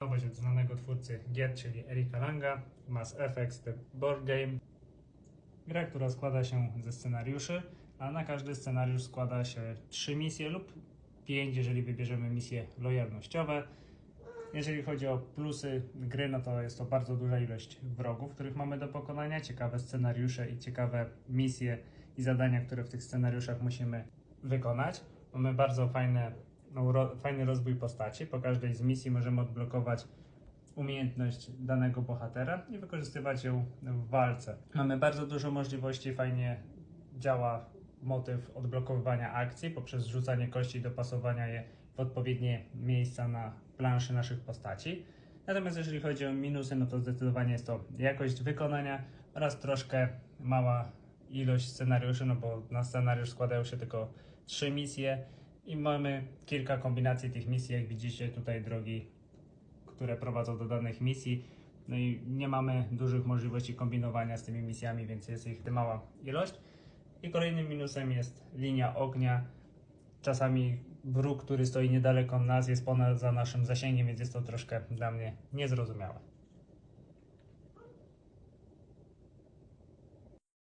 pochodzi od znanego twórcy gier, czyli Erika Langa. Mass Effect The Board Game. Gra, która składa się ze scenariuszy, a na każdy scenariusz składa się trzy misje lub pięć, jeżeli wybierzemy misje lojalnościowe. Jeżeli chodzi o plusy gry, no to jest to bardzo duża ilość wrogów, których mamy do pokonania, ciekawe scenariusze i ciekawe misje i zadania, które w tych scenariuszach musimy wykonać. Mamy bardzo fajne, no, fajny rozwój postaci. Po każdej z misji możemy odblokować umiejętność danego bohatera i wykorzystywać ją w walce. Mamy bardzo dużo możliwości, fajnie działa motyw odblokowywania akcji poprzez rzucanie kości i dopasowania je w odpowiednie miejsca na planszy naszych postaci. Natomiast jeżeli chodzi o minusy, no to zdecydowanie jest to jakość wykonania oraz troszkę mała ilość scenariuszy, no bo na scenariusz składają się tylko trzy misje i mamy kilka kombinacji tych misji, jak widzicie tutaj drogi, które prowadzą do danych misji. No i nie mamy dużych możliwości kombinowania z tymi misjami, więc jest ich mała ilość. I kolejnym minusem jest linia ognia. Czasami wróg, który stoi niedaleko nas, jest poza naszym zasięgiem, więc jest to troszkę dla mnie niezrozumiałe.